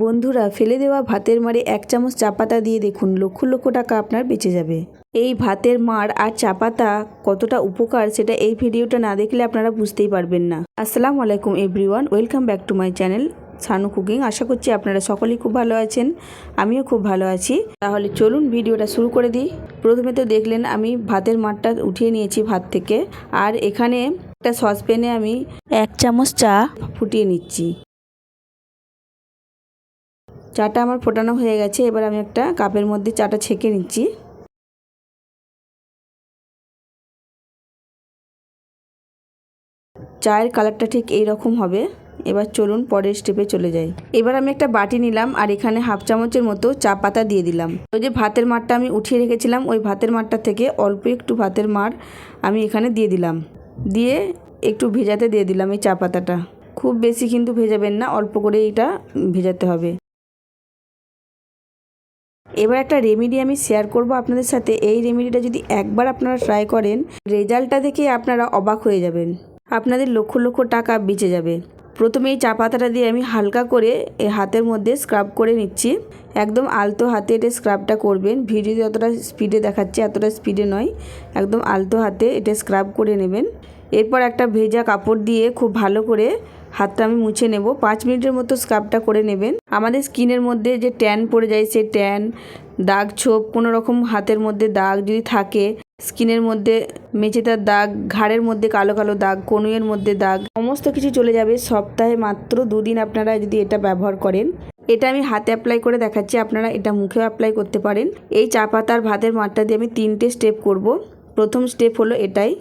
বন্ধুরা, ফেলে দেওয়া ভাতের মারে এক চামচ চা পাতা দিয়ে দেখুন, লক্ষ লক্ষ টাকা আপনার বেঁচে যাবে। এই ভাতের মার আর চা পাতা কতটা উপকার সেটা এই ভিডিওটা না দেখলে আপনারা বুঝতেই পারবেন না। আসসালামু আলাইকুম everyone, welcome back to my channel Sanu cooking. আশা করছি আপনারা সকলেই খুব ভালো আছেন, আমিও খুব ভালো আছি। তাহলে চলুন ভিডিওটা শুরু করে দিই। প্রথমে তো দেখলেন আমি ভাতের মারটা উঠিয়ে নিয়েছি ভাত থেকে, আর এখানে একটা সসপ্যানে আমি এক চামচ চা ফুটিয়ে নিচ্ছি। চাটা আমার ফোটানো হয়ে গেছে, এবার আমি একটা কাপের মধ্যে চাটা ছেঁকে নিচ্ছি। চায়ের কালারটা ঠিক এই রকম হবে, এবার চলুন পরের স্টেপে চলে যাই। এবার আমি একটা বাটি নিলাম আর এখানে হাফ চামচের মতো চা পাতা দিয়ে দিলাম। ওই যে ভাতের মারটা আমি উঠিয়ে রেখেছিলাম, ওই ভাতের মারটা থেকে অল্প একটু ভাতের মার আমি এখানে দিয়ে দিলাম। দিয়ে একটু ভেজাতে দিয়ে দিলাম এই চা পাতাটা। খুব বেশি কিন্তু ভেজাবেন না, অল্প করে এটা ভেজাতে হবে। এবার একটা রেমেডি আমি শেয়ার করব আপনাদের সাথে। এই রেমেডিটা যদি একবার আপনারা ট্রাই করেন রেজাল্টটা দেখে আপনারা অবাক হয়ে যাবেন। আপনাদের লক্ষ লক্ষ টাকা বেঁচে যাবে। প্রথমে এই চা পাতাটা দিয়ে আমি হালকা করে এই হাতের মধ্যে স্ক্রাব করে নিচ্ছি। একদম আলতো হাতে এটা স্ক্রাবটা করবেন। ভিডিও যতটা স্পিডে দেখাচ্ছে, এতটা স্পিডে নয়। একদম আলতো হাতে এটা স্ক্রাব করে নেবেন। এরপর একটা ভেজা কাপড় দিয়ে খুব ভালো করে হাতটা আমি মুছে নেব। পাঁচ মিনিটের মতো স্ক্রাবটা করে নেবেন। আমাদের স্কিনের মধ্যে যে ট্যান পড়ে যায়, সেই ট্যান, দাগ ছোপ, কোনো রকম হাতের মধ্যে দাগ যদি থাকে, স্কিনের মধ্যে মেচেতার দাগ, ঘাড়ের মধ্যে কালো কালো দাগ কনুয়ের মধ্যে দাগ, সমস্ত কিছু চলে যাবে সপ্তাহে মাত্র দুদিন আপনারা যদি এটা ব্যবহার করেন। এটা আমি হাতে অ্যাপ্লাই করে দেখাচ্ছি, আপনারা এটা মুখেও অ্যাপ্লাই করতে পারেন। এই চা পাতার ভাতের মাঠটা দিয়ে আমি তিনটে স্টেপ করব। প্রথম স্টেপ হলো এটাই।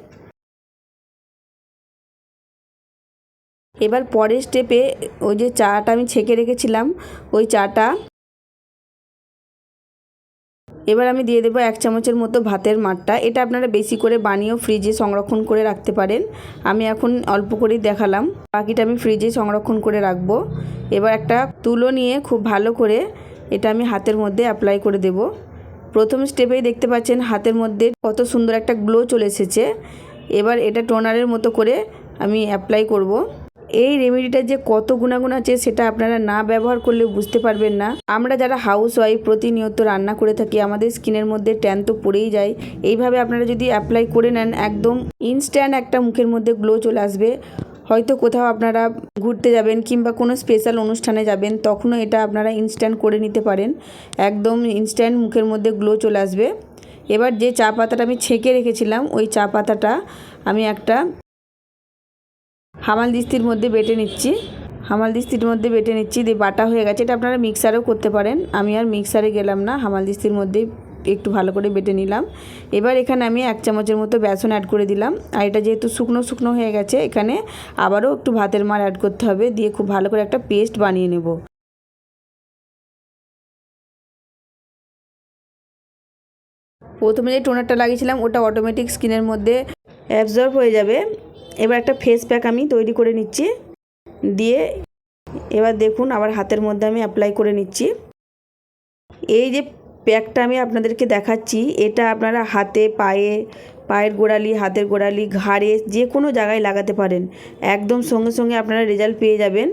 এবার পরের স্টেপে ওই যে চাটা আমি ছেঁকে রেখেছিলাম, ওই চাটা। এবার আমি দিয়ে দেবো এক চামচের মতো ভাতের মাঠটা। এটা আপনারা বেশি করে বানিয়েও ফ্রিজে সংরক্ষণ করে রাখতে পারেন। আমি এখন অল্প করেই দেখালাম। বাকিটা আমি ফ্রিজে সংরক্ষণ করে রাখব। এবার একটা তুলো নিয়ে খুব ভালো করে এটা আমি হাতের মধ্যে অ্যাপ্লাই করে দেব। প্রথম স্টেপেই দেখতে পাচ্ছেন হাতের মধ্যে কত সুন্দর একটা গ্লো চলে এসেছে। এবার এটা টোনারের মতো করে আমি অ্যাপ্লাই করব। এই রেমেডিটা যে কত গুণাগুণ আছে সেটা আপনারা না ব্যবহার করলে বুঝতে পারবেন না। আমরা যারা হাউস ওয়াইফ প্রতিনিয়ত রান্না করে থাকি, আমাদের স্কিনের মধ্যে ট্যান তো পড়েই যায়। এইভাবে আপনারা যদি অ্যাপ্লাই করে নেন, একদম ইনস্ট্যান্ট একটা মুখের মধ্যে গ্লো চলে আসবে। হয়তো কোথাও আপনারা ঘুরতে যাবেন কিংবা কোনো স্পেশাল অনুষ্ঠানে যাবেন, তখনও এটা আপনারা ইনস্ট্যান্ট করে নিতে পারেন। একদম ইনস্ট্যান্ট মুখের মধ্যে গ্লো চলে আসবে। এবার যে চা পাতাটা আমি ছেঁকে রেখেছিলাম, ওই চা পাতাটা আমি একটা হামাল দিস্তির মধ্যে বেটে নিচ্ছি। হামাল দিস্তির মধ্যে বেটে নিচ্ছি, দিয়ে বাটা হয়ে গেছে। এটা আপনারা মিক্সারেও করতে পারেন। আমি আর মিক্সারে গেলাম না, হামাল দিস্তির মধ্যে একটু ভালো করে বেটে নিলাম। এবার এখানে আমি এক চামচের মতো বেসন অ্যাড করে দিলাম। আর এটা যেহেতু শুকনো শুকনো হয়ে গেছে, এখানে আবারও একটু ভাতের মার অ্যাড করতে হবে, দিয়ে খুব ভালো করে একটা পেস্ট বানিয়ে নেব। প্রথমে যে টোনারটা লাগিয়েছিলাম, ওটা অটোমেটিক স্কিনের মধ্যে অ্যাবজর্ব হয়ে যাবে। এবার একটা ফেস প্যাক আমি তৈরি করে নিচ্ছি। দিয়ে এবার দেখুন আবার হাতের মধ্যে আমি অ্যাপ্লাই করে নিচ্ছি। এই যে প্যাকটা আমি আপনাদেরকে দেখাচ্ছি, এটা আপনারা হাতে, পায়ে, পায়ের গোড়ালি, হাতের গোড়ালি, ঘাড়ে যে কোনো জায়গায় লাগাতে পারেন। একদম সঙ্গে সঙ্গে আপনারা রেজাল্ট পেয়ে যাবেন।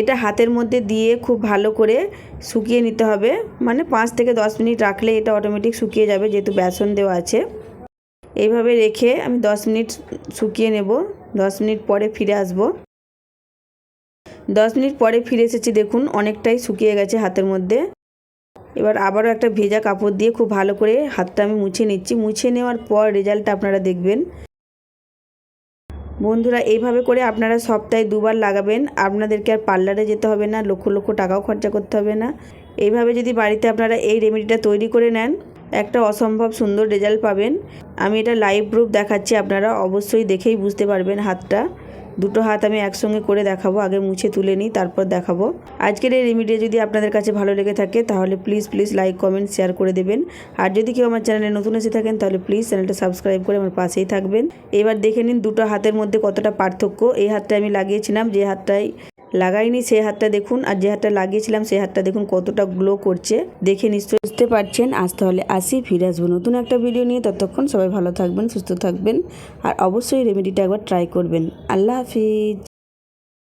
এটা হাতের মধ্যে দিয়ে খুব ভালো করে শুকিয়ে নিতে হবে। মানে পাঁচ থেকে দশ মিনিট রাখলে এটা অটোমেটিক শুকিয়ে যাবে, যেহেতু বেসন দেওয়া আছে। এইভাবে রেখে আমি দশ মিনিট শুকিয়ে নেব। দশ মিনিট পরে ফিরে আসব। দশ মিনিট পরে ফিরে এসেছি, দেখুন, অনেকটাই শুকিয়ে গেছে হাতের মধ্যে। এবার আবারও একটা ভেজা কাপড় দিয়ে খুব ভালো করে হাতটা আমি মুছে নিচ্ছি। মুছে নেওয়ার পর রেজাল্টটা আপনারা দেখবেন। বন্ধুরা, এইভাবে করে আপনারা সপ্তাহে দুবার লাগাবেন। আপনাদেরকে আর পার্লারে যেতে হবে না, লক্ষ লক্ষ টাকাও খরচা করতে হবে না। এইভাবে যদি বাড়িতে আপনারা এই রেমেডিটা তৈরি করে নেন একটা অসম্ভব সুন্দর রেজাল্ট পাবেন। আমি এটা লাইভ প্রুফ দেখাচ্ছি, আপনারা অবশ্যই দেখেই বুঝতে পারবেন হাতটা। দুটো হাত আমি একসঙ্গে করে দেখাবো, আগে মুছে তুলে নিই, তারপর দেখাবো। আজকের এই রেমিডি যদি আপনাদের কাছে ভালো লেগে থাকে, তাহলে please please like comment share করে দেবেন। আর যদি কেউ আমার চ্যানেলে নতুন এসে থাকেন, তাহলে প্লিজ চ্যানেলটা সাবস্ক্রাইব করে আমার পাশেই থাকবেন। এবার দেখে নিন দুটো হাতের মধ্যে কতটা পার্থক্য। এই হাতটা আমি লাগিয়েছিলাম, যে হাতটাই লাগাইনি সেই হাতটা দেখুন, আর যে হাতটা লাগিয়েছিলাম সেই হাতটা দেখুন কতটা গ্লো করছে। দেখে নিশ্চয় বুঝতে পারছেন। আজ তাহলে আসি, ফিরে আসব নতুন একটা ভিডিও নিয়ে। ততক্ষণ সবাই ভালো থাকবেন, সুস্থ থাকবেন, আর অবশ্যই রেমেডিটা একবার ট্রাই করবেন। আল্লাহ হাফিজ।